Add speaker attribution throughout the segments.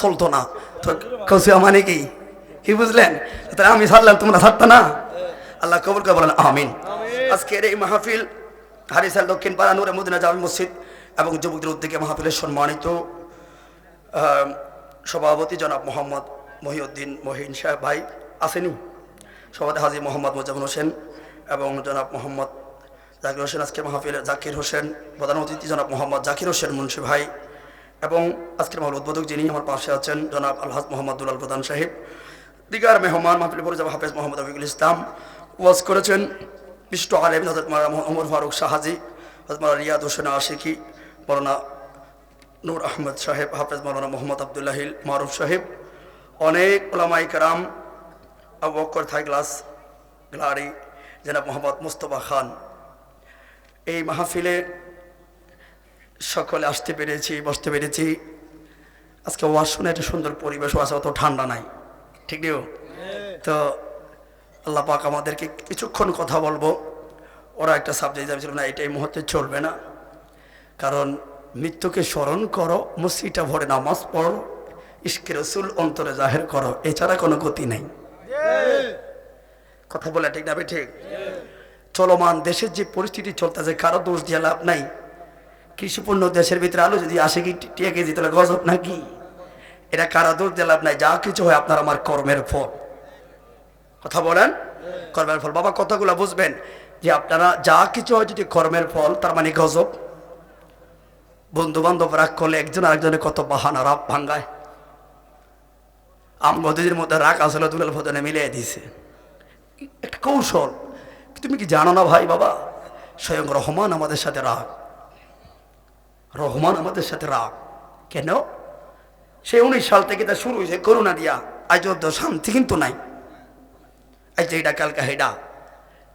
Speaker 1: চলতো না। তো কৌশিয়া মানে কি? কি বুঝলেন? তাহলে আমি ছাড়লাম তোমরা ছাড়তো না? আল্লাহ কবুল করে বলেন আমিন। আজকের এই মাহফিল হারিসাল দক্ষিণ পাড়া নুরে মদিনা জামি মসজিদ এবং যুবকদের উদ্যোগে মাহফিলের সম্মানিত সভাপতি জনাব মোহাম্মদ মহিউদ্দিন মহিন সাহেব ভাই আসেনি। সভাপতি হাজি মোহাম্মদ মোজামুল হোসেন এবং জনাব মোহাম্মদ জাকির হোসেন। আজকে মাহফিল জাকির হোসেন প্রধান অতিথি জনাব মোহাম্মদ জাকির হোসেন মুন্সি ভাই এবং আজকের মাহফিল উদ্বোধক যিনি, আমার পাশে আছেন জনাব আলহাজ মোহাম্মদ দুলাল প্রধান সাহেব, দিগার মেহমান মাহফিল পরিচালক হাফেজ মোহাম্মদ রফিকুল ইসলাম, ওয়াজ করেছেন বিষ্ট আলেম হজরত মারা ওমর ফারুক শাহাজি হজরত মারা রিয়াদ হোসেন আশিকি মৌলানা নূর আহমদ সাহেব, হাফেজ মৌলানা মোহাম্মদ আবদুল্লাহিল মারুফ সাহেব, অনেক ওলামাই কারাম, আবু থাই গ্লাস গ্লারি, জনাব মোহাম্মদ মুস্তফা খান। এই মাহফিলে সকলে আসতে পেরেছি, বসতে পেরেছি। আজকে ওয়াজ একটা সুন্দর পরিবেশও আছে, অত ঠান্ডা নাই। ঠিক নিও তো আল্লাহ পাক আমাদেরকে কিছুক্ষণ কথা বলব। ওরা একটা সাবজেক্ট যাচ্ছিল না, এটা এই মুহূর্তে চলবে না। কারণ মৃত্যুকে স্মরণ করো, মসজিদটা ভরে নামাজ পড়ো ইস্কে রসুল অন্তরে জাহের করো, এছাড়া কোনো গতি নেই। কথা বলে ঠিক না ঠিক? চলমান দেশের যে পরিস্থিতি চলতেছে, কারও দোষ দিয়ে লাভ নাই। কৃষিপূর্ণ দেশের ভিতরে আলো যদি আসে কি টিয়া কেজি, তাহলে গজব নাকি? এটা কারা দিয়ে লাভ নাই? যা কিছু হয় আপনার আমার কর্মের ফল। কথা বলেন? কর্মের ফল। বাবা, কথাগুলো বুঝবেন যে আপনারা যা কিছু হয় যদি কর্মের ফল, তার মানে গজব। বন্ধু বান্ধব রাগ করলে একজন আরেকজনের কত বাহানা রাগ ভাঙ্গায়। আমগদের মধ্যে রাগ আসলে দুলাল ভজনে মিলিয়ে দিছে। একটা কৌশল। তুমি কি জানো না ভাই বাবা? স্বয়ং রহমান আমাদের সাথে রাগ। রহমান আমাদের সাথে রাগ। কেন? সে উনিশ সাল থেকে তা শুরু হয়েছে করোনা দিয়া। আজ অব্দ শান্তি কিন্তু নাই। আজ এইটা কালকা হেডা।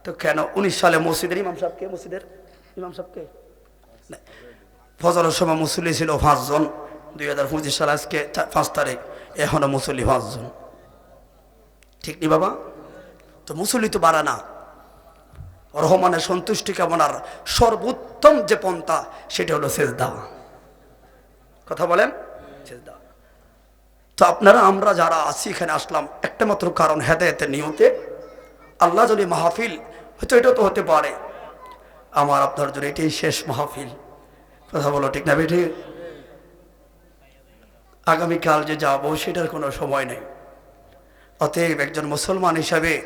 Speaker 1: তো কেন উনিশ সালে মসজিদের ইমাম সাহেবকে মসজিদের ইমাম সাহেবকে ফজরের সময় মুসল্লি ছিল পাঁচজন। দুই হাজার পঁচিশ সাল আজকে পাঁচ তারিখ। এখনও মুসল্লি পাঁচজন। ঠিক নি বাবা? তো মুসল্লি তো বাড়া না। রহমানের সন্তুষ্টি কামনার সর্বোত্তম যে পন্থা, সেটা হলো দেওয়া কথা বলেন? দেওয়া তো আপনারা, আমরা যারা আছি, এখানে আসলাম, একটা মাত্র কারণ, হেদায়তের নিয়তে। আল্লাহ যদি মাহফিল, হয়তো এটা তো হতে পারে। আমার আপনার জন্য এটাই শেষ মাহফিল। কথা বলো ঠিক না বেঠে? আগামীকাল যে যাব, সেটার কোনো সময় নেই। অতএব একজন মুসলমান হিসাবে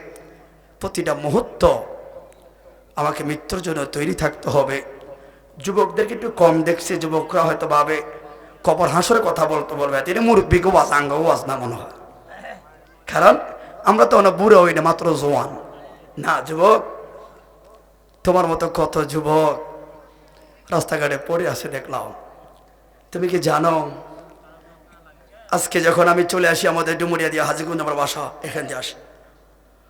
Speaker 1: প্রতিটা মুহূর্ত আমাকে মৃত্যুর জন্য তৈরি থাকতে হবে। যুবকদেরকে একটু কম দেখছে, যুবকরা হয়তো ভাবে, কবর হাসরে কথা বলতে বলবে। তিনি মুরব্বীকে ওয়াজ আঙ্গ ওয়াজ না মনে হয়। কারণ আমরা তো অনেক বুড়ো হই না, মাত্র জোয়ান। না যুবক, তোমার মতো কত যুবক রাস্তাঘাটে পড়ে আছে দেখলাম। তুমি কি জানো, আজকে যখন আমি চলে আসি আমাদের ডুমুরিয়া দিয়ে হাজিগুঞ্জ, আমার বাসা এখান দিয়ে আসি।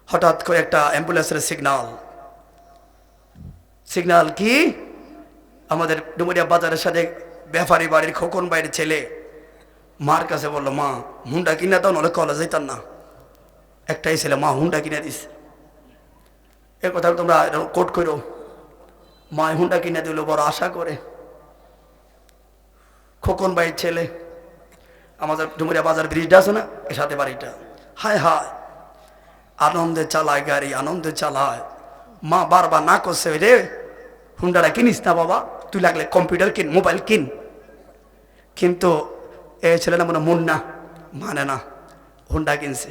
Speaker 1: হঠাৎ করে একটা অ্যাম্বুলেন্সের সিগনাল সিগনাল কি? আমাদের ডুমুরিয়া বাজারের সাথে ব্যাপারী বাড়ির খোকন বাইরের ছেলে। মার কাছে বলল, মা, হুন্ডা কিনে দাও নাহলে কলেজ যেতাম না। একটাই ছেলে, মা, হুন্ডা কিনে দিস। এ কথা তোমরা কোট করো। মা হুন্ডা কিনে দিল, বড় আশা করে। খোকন বাইর ছেলে, আমাদের ডুমুরিয়া বাজার ব্রিজটা আছে না? এর সাথে বাড়িটা। হায় হায়। আনন্দে চালায় গাড়ি, আনন্দে চালায়। মা বারবার না করছে রে। হুন্ডাটা কিনিস না বাবা, তুই লাগলে কম্পিউটার কিন মোবাইল কিন। কিন্তু এ ছেলেটা মনে মন না মানে না, হুন্ডা কিনছে।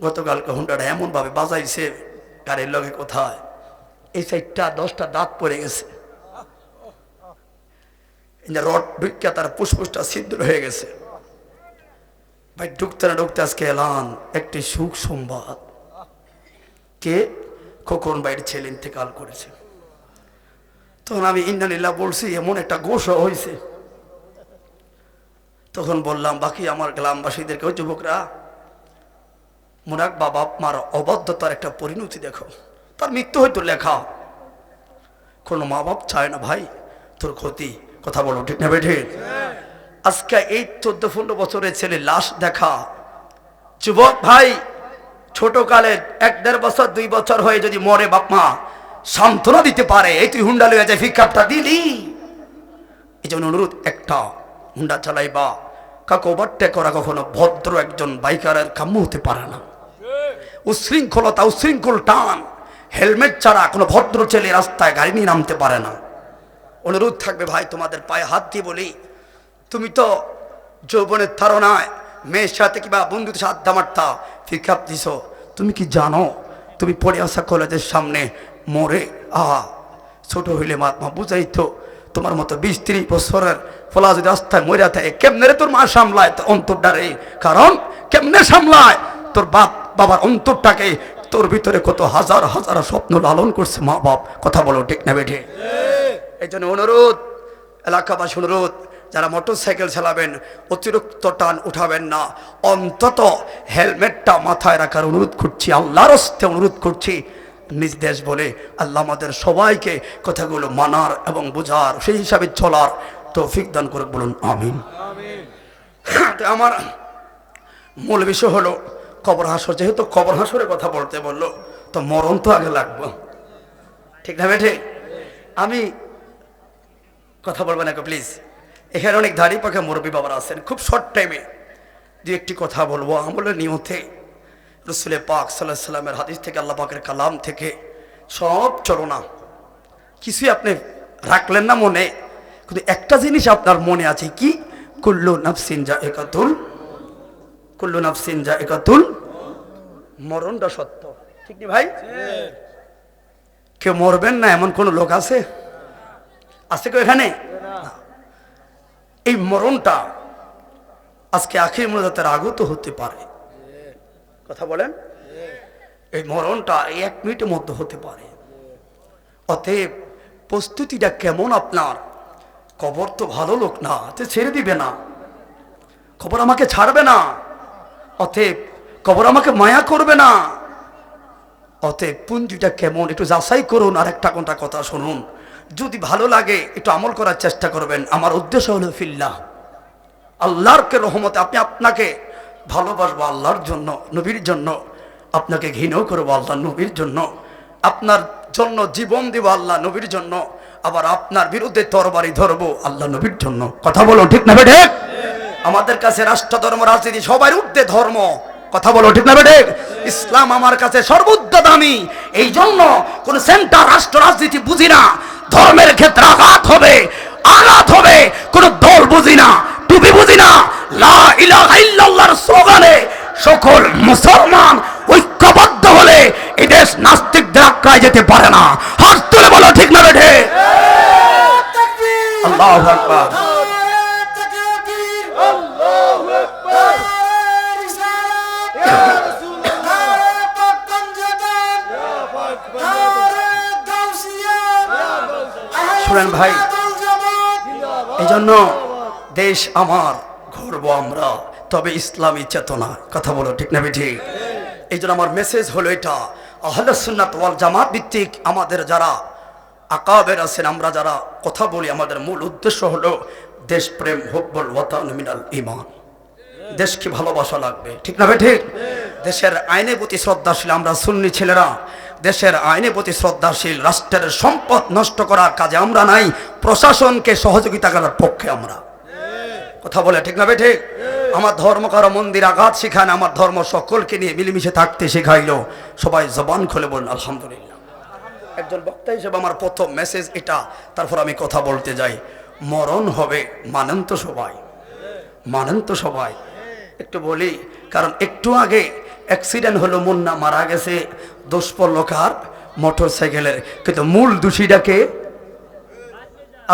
Speaker 1: গতকালকে হুন্ডাটা এমনভাবে বাজাইছে, গাড়ির লগে কোথায়? এই সাইডটা দশটা দাঁত পড়ে গেছে। রড ঢুকিয়া তার ফুসফুসটা ছিদ্র হয়ে গেছে। ভাই, ঢুকতে না ঢুকতে আজকে এলান, একটি সুখ সংবাদ। কে? খোকন বাইরের ছেলে ইন্তেকাল করেছে। তখন আমি ইন্দানিল্লাহ বলছি, এমন একটা গোষ হয়েছে তখন বললাম, বাকি আমার গ্রামবাসীদেরকে, ওই যুবকরা মুরাক বাবা মার অবদ্ধতার একটা পরিণতি দেখো। তার মৃত্যু হয়তো লেখা। কোনো মা বাপ চায় না, ভাই, তোর ক্ষতি। কথা বলো, ঠিক না বেঠে আজকে এই চোদ্দ পনেরো বছরের ছেলে লাশ দেখা। যুবক ভাই ছোট কালে এক দেড় বছর, দুই বছর হয়ে যদি মরে বাপ মা সান্ত্বনা দিতে পারে। এই তুই হুন্ডা লইয়া যায় ফিকাপটা দিলি। এই জন্য অনুরোধ, একটা হুন্ডা চালাইবা। কাকে ওভারটেক করা কখনো ভদ্র একজন বাইকারের কাম্য হতে পারে না। উশৃঙ্খলতা উশৃঙ্খল টান, হেলমেট ছাড়া কোনো ভদ্র ছেলে রাস্তায় গাড়ি নিয়ে নামতে পারে না। অনুরোধ থাকবে ভাই, তোমাদের পায়ে হাত দিয়ে বলি, তুমি তো যৌবনের ধারণায় মেয়ের সাথে কিংবা বন্ধুদের সাথে মারতা ফিকাপ দিছ। তুমি কি জানো, তুমি পড়ে আসা কলেজের সামনে মরে। আহা ছোট হইলে মা বুঝাইতো তোমার মতো বিশ তিরিশ বছরের ফলা যদি রাস্তায় মরে থাকে কেমনে রে তোর মা সামলায় তোর অন্তরটারে? কারণ কেমনে সামলায়? তোর বাপ বাবার অন্তরটাকে তোর ভিতরে কত হাজার হাজার স্বপ্ন লালন করছে মা বাপ। কথা বলো ঠিক না বেঠে? এই জন্য অনুরোধ এলাকাবাসী অনুরোধ যারা মোটর সাইকেল চালাবেন অতিরিক্ত টান উঠাবেন না। অন্তত হেলমেটটা মাথায় রাখার অনুরোধ করছি আল্লাহর অনুরোধ করছি। নিজ দেশ বলে আল্লাহ আমাদের সবাইকে কথাগুলো মানার এবং বোঝার, সেই হিসাবে চলার তৌফিক দান করে বলুন, আমিন। তো আমার মূল বিষয় হলো কবর হাসর। যেহেতু কবর হাসরের কথা বলতে বলল, তো মরণ তো আগে লাগবো। ঠিক না বেঠে? আমি কথা বলবেন না প্লিজ এখানে অনেক দাড়ি পাখা মুরব্বী বাবার আছেন। খুব শর্ট টাইমে দু একটি কথা বলব আমলের নিয়তে। রসুলে পাক সাল্লাহ সাল্লামের হাদিস থেকে, আল্লাহ পাকের কালাম থেকে সব চলনা কিছুই আপনি রাখলেন না মনে, কিন্তু একটা জিনিস আপনার মনে আছে কি? কুল্লু নাফসিন যা একাতুল কুল্লু নাফসিন যা একাতুল মরণটা সত্য। ঠিক নি ভাই? কেউ মরবেন না, এমন কোন লোক আছে? আছে কেউ এখানে? এই মরণটা আজকে আখির মূলতার আগত হতে পারে। কথা বলেন? এই মরণটা এক মিনিটের মধ্যে হতে পারে। অতএব প্রস্তুতিটা কেমন আপনার? কবর তো ভালো লোক না, তো ছেড়ে দিবে না। কবর আমাকে ছাড়বে না। অতএব কবর আমাকে মায়া করবে না। অতএব পুঞ্জিটা কেমন, একটু যাচাই করুন আর একটা কোনটা কথা শুনুন। যদি ভালো লাগে, একটু আমল করার চেষ্টা করবেন। আমার উদ্দেশ্য হলো ফিল্লাহ। আল্লাহর কে রহমতে আপনি আপনাকে ভালোবাসবো আল্লাহর জন্য, নবীর জন্য, আপনাকে ঘৃণও করব আল্লাহ নবীর জন্য, আপনার জন্য জীবন দিব আল্লাহ নবীর জন্য, আবার আপনার বিরুদ্ধে তরবারি ধরবো আল্লাহ নবীর জন্য। কথা বলো ঠিক না বেঠে? আমাদের কাছে রাষ্ট্র, ধর্ম, রাজনীতি সবার ঊর্ধ্বে ধর্ম। কথা বলো ঠিক না বেঠে? ইসলাম আমার কাছে সর্বোচ্চ দামি। এই জন্য কোন সেন্টার রাষ্ট্র, রাজনীতি বুঝি না। ধর্মের ক্ষেত্রে আঘাত হবে আঘাত হবে। কোন দল বুঝি না, টুপি বুঝি না। স্লোগানে সকল মুসলমান ঐক্যবদ্ধ হলে এই দেশ নাস্তিকদের আক্রায় যেতে পারে না। হাত তুলে বলো ঠিক না বেঠে? আল্লাহু আকবার। শুনেন ভাই এই জন্য দেশ আমার। গর্ব আমরা। তবে ইসলামী চেতনা, কথা বলো ঠিক না ঠিক এই জন্য আমার মেসেজ হলো এটা। আহলে সুন্নাত ওয়াল জামাত ভিত্তিক আমাদের যারা আকাবের আছেন, আমরা যারা কথা বলি, আমাদের মূল উদ্দেশ্য হলো দেশপ্রেম হব্বল ওয়াতান মিনাল ইমান দেশকে ভালোবাসা লাগবে, ঠিক না ঠিক দেশের আইনে প্রতি শ্রদ্ধাশীল আমরা সুন্নি ছেলেরা। দেশের আইনে প্রতি শ্রদ্ধাশীল, রাষ্ট্রের সম্পদ নষ্ট করার কাজে আমরা নাই, প্রশাসনকে সহযোগিতা করার পক্ষে আমরা। কথা বলে ঠিক না ঠিক? আমার ধর্ম কারও মন্দির আঘাত শেখায় না, আমার ধর্ম সকলকে নিয়ে মিলেমিশে থাকতে শেখাইলো। সবাই জবান খুলে বলুন, আলহামদুলিল্লাহ। একজন বক্তা হিসেবে আমার প্রথম মেসেজ এটা, তারপর আমি কথা বলতে যাই। মরণ হবে মানেন তো সবাই। মানেন তো সবাই। একটু বলি, কারণ একটু আগে অ্যাক্সিডেন্ট হলো, মুন্না মারা গেছে দোষ পড়ল কার? মোটর সাইকেলের কিন্তু মূল দোষীটাকে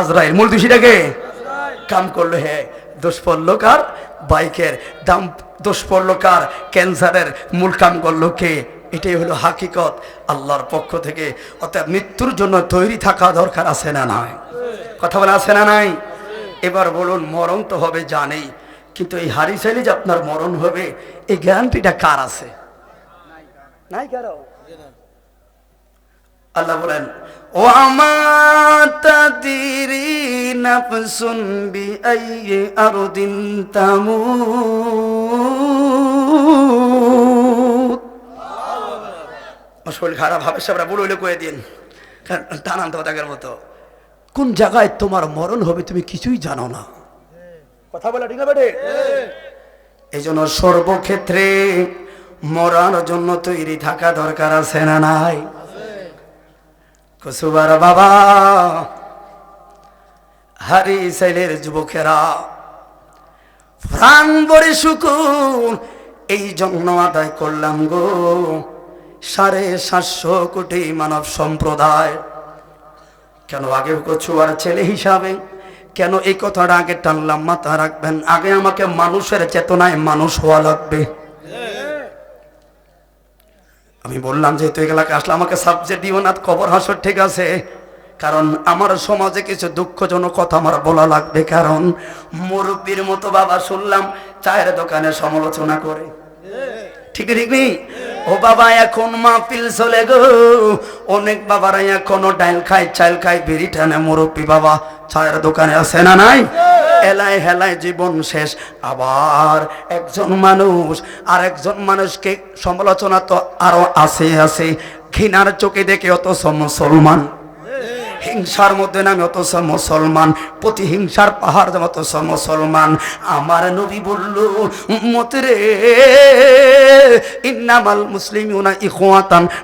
Speaker 1: আজরাইল। মূল দোষীটাকে কাম করল হ্যাঁ। দোষ বাইকের। দাম দোষ কার ক্যান্সারের মূল কাম করল এটাই হলো হাকিকত। আল্লাহর পক্ষ থেকে অর্থাৎ মৃত্যুর জন্য তৈরি থাকা দরকার আছে না নাই? কথা বলে আছে না নাই? এবার বলুন, মরণ তো হবে জানেই, কিন্তু এই হারি যে আপনার মরণ হবে, এই গ্যারান্টিটা কার আছে? নাই কারও। আল্লাহ বলেন, ও আমার তাদিরি নাফসুন বি আইয়ি আরদিন তামুত। শরীর খারাপ হবে সবরা বুড়ো হইলে কয়ে দিন। টানান্ত দাগের মতো। কোন জায়গায় তোমার মরণ হবে তুমি কিছুই জানো না। কথা বলে ঠিক না এই জন্য সর্বক্ষেত্রে মরার জন্য তৈরি থাকা দরকার আছে না নাই? কসুবার বাবা, হারি সাইলের যুবকেরা, প্রাণ বড়ে শুকুন এই জন্য আদায় করলাম গো। সাড়ে সাতশো কোটি মানব সম্প্রদায়, কেন আগে কচুয়ার ছেলে হিসাবে, কেন এই কথাটা আগে টানলাম মাথা রাখবেন, আগে আমাকে মানুষের চেতনায় মানুষ হওয়া লাগবে। আমি বললাম, যেহেতু এগুলাকে আসলে আমাকে সাবজেক্ট দিও না কবর হাসর ঠিক আছে। কারণ আমার সমাজে কিছু দুঃখজনক কথা আমার বলা লাগবে। কারণ মুরব্বীর মতো বাবা শুনলাম, চায়ের দোকানে সমালোচনা করে। ঠিক ঠিক ও বাবা, এখন মাহফিল চলে গো। অনেক বাবারা এখনও ডাইল খায় চাল খায়, বিড়ি টানে মুরব্বী বাবা। চায়ের দোকানে আছে না নাই? এলায় হেলায় জীবন শেষ। আবার একজন মানুষ আর একজন মানুষকে সমালোচনা তো আরও আছে আছে। ঘৃণার চোখে দেখে অত মুসলমান। হিংসার মধ্যে নামে অথচ মুসলমান। প্রতিহিংসার পাহাড় অথচ মুসলমান। আমার নবী বলল মতরে ইন্নামাল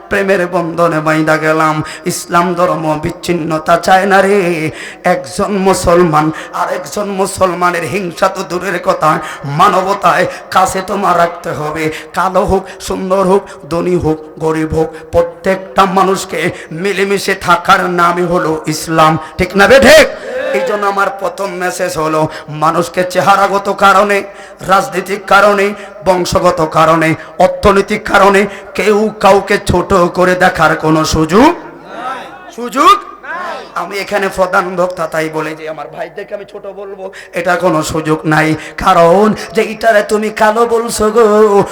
Speaker 1: প্রেমের বন্ধনে বাইন্দা গেলাম। ইসলাম ধর্ম বিচ্ছিন্নতা চায় না রে। একজন মুসলমান আর একজন মুসলমানের হিংসা তো দূরের কথা। মানবতায় কাছে তোমার রাখতে হবে। কালো হোক, সুন্দর হোক, ধনী হোক, গরিব হোক, প্রত্যেকটা মানুষকে মিলেমিশে থাকার নামই হলো ইসলাম। ঠিক না বে ঠিক? এই জন্য আমার প্রথম মেসেজ হলো, মানুষকে চেহারাগত কারণে, রাজনৈতিক কারণে, বংশগত কারণে, অর্থনৈতিক কারণে কেউ কাউকে ছোট করে দেখার কোনো সুযোগ সুযোগ আমি এখানে প্রধান বক্তা তাই বলে যে, আমার ভাইদেরকে আমি ছোট বলব, এটা কোনো সুযোগ নাই। কারণ যে, ইটারে তুমি কালো বলছো গো